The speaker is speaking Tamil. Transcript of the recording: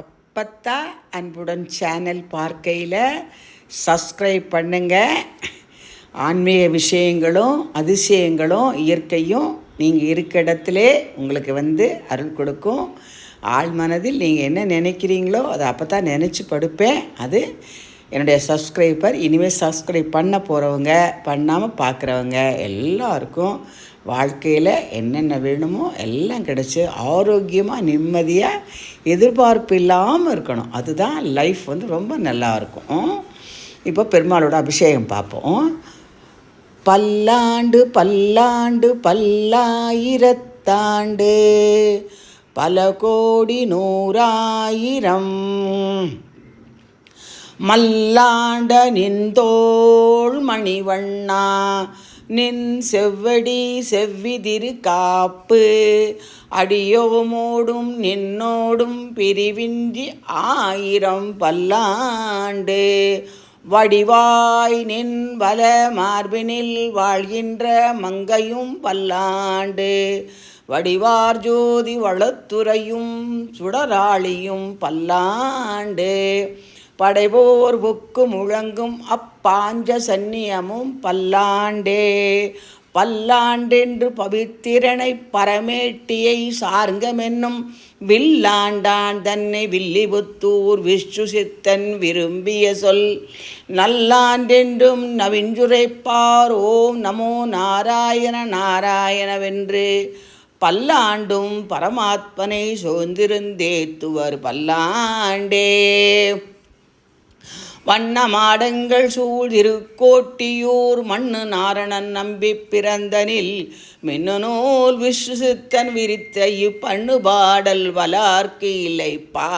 அப்பத்தா அன்புடன் சேனல் பார்க்கையில் சப்ஸ்கிரைப் பண்ணுங்கள் ஆன்மீக விஷயங்களும் அதிசயங்களும் இயற்கையும் நீங்கள் இருக்க இடத்துலே உங்களுக்கு வந்து அருள் கொடுக்கும். ஆள் மனதில் நீங்கள் என்ன நினைக்கிறீங்களோ அதை அப்போ தான் நினச்சி படுப்பேன். அது என்னுடைய சப்ஸ்கிரைபர் இனிமேல் சப்ஸ்கிரைப் பண்ண போகிறவங்க பண்ணாமல் பார்க்குறவங்க எல்லாருக்கும் வாழ்க்கையில் என்னென்ன வேணுமோ எல்லாம் கிடச்சி ஆரோக்கியமாக நிம்மதியாக எதிர்பார்ப்பு இல்லாமல் இருக்கணும். அதுதான் லைஃப் வந்து ரொம்ப நல்லா இருக்கும். இப்போ பெருமாளோட அபிஷேகம் பார்ப்போம். பல்லாண்டு பல்லாண்டு பல்லாயிரத்தாண்டு பல கோடி நூறாயிரம். மல்லாண்ட நின்தோள் மணிவண்ணா நின் செவ்வடி செவ்விதிரு காப்பு. அடியோமோடும் நின்னோடும் பிரிவின்றி ஆயிரம் பல்லாண்டு. வடிவாய் நின் வல மார்பினில் வாழ்கின்ற மங்கையும் பல்லாண்டு. வடிவார் ஜோதி வளத்துறையும் சுடராளியும் பல்லாண்டு. படைபோர் புக்கு முழங்கும் அப்பாஞ்ச சந்நியமும் பல்லாண்டே. பல்லாண்டென்று பவித்திரனை பரமேட்டியை சார்ங்கமென்னும் வில்லாண்டான் தன்னை வில்லிபுத்தூர் விஷ்ணு சித்தன் விரும்பிய சொல். நல்லாண்டென்றும் நவிஞ்சுரைப்பார் ஓம் நமோ நாராயண நாராயணவென்று பல்லாண்டும் பரமாத்மனை சோர்ந்திருந்தேத்துவர் பல்லாண்டே. வண்ண மாடங்கள் சூழ் திருக்கோட்டியூர் மண்ணு நாரணன் நம்பி பிறந்தனில் மின்னு நூல் விஷ்ணு சித்தன் விரித்த இப்பண்ணு பாடல் வலார்க்கு இல்லை பா